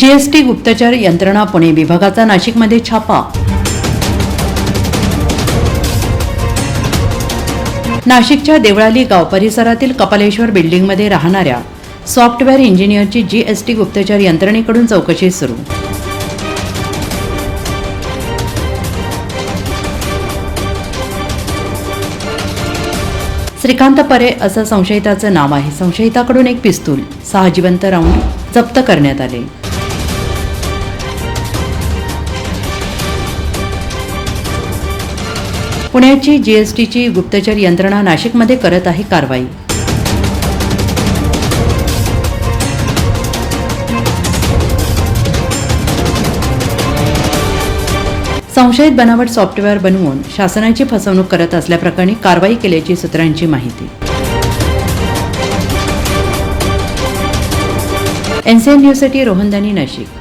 GST गुप्तचर यंत्रणा पुणे विभागाचा नाशिकमध्ये छापा. नाशिकच्या देवळाली गाव परिसरातील कपालेश्वर बिल्डिंगमध्ये राहणाऱ्या सॉफ्टवेअर इंजिनियरची जीएसटी गुप्तचर यंत्रणेकडून चौकशी सुरू. श्रीकांत परे असं संशयिताचं नाव आहे. संशयिताकडून एक पिस्तूल सहा जिवंत राऊंड जप्त करण्यात आले. पुण्याची जीएसटीची गुप्तचर यंत्रणा नाशिकमध्ये करत आहे कारवाई. संशयित बनावट सॉफ्टवेअर बनवून शासनाची फसवणूक करत असल्याप्रकरणी कारवाई केल्याची सूत्रांची माहिती. एनसीएन न्यूजसाठी रोहनदानी नाशिक.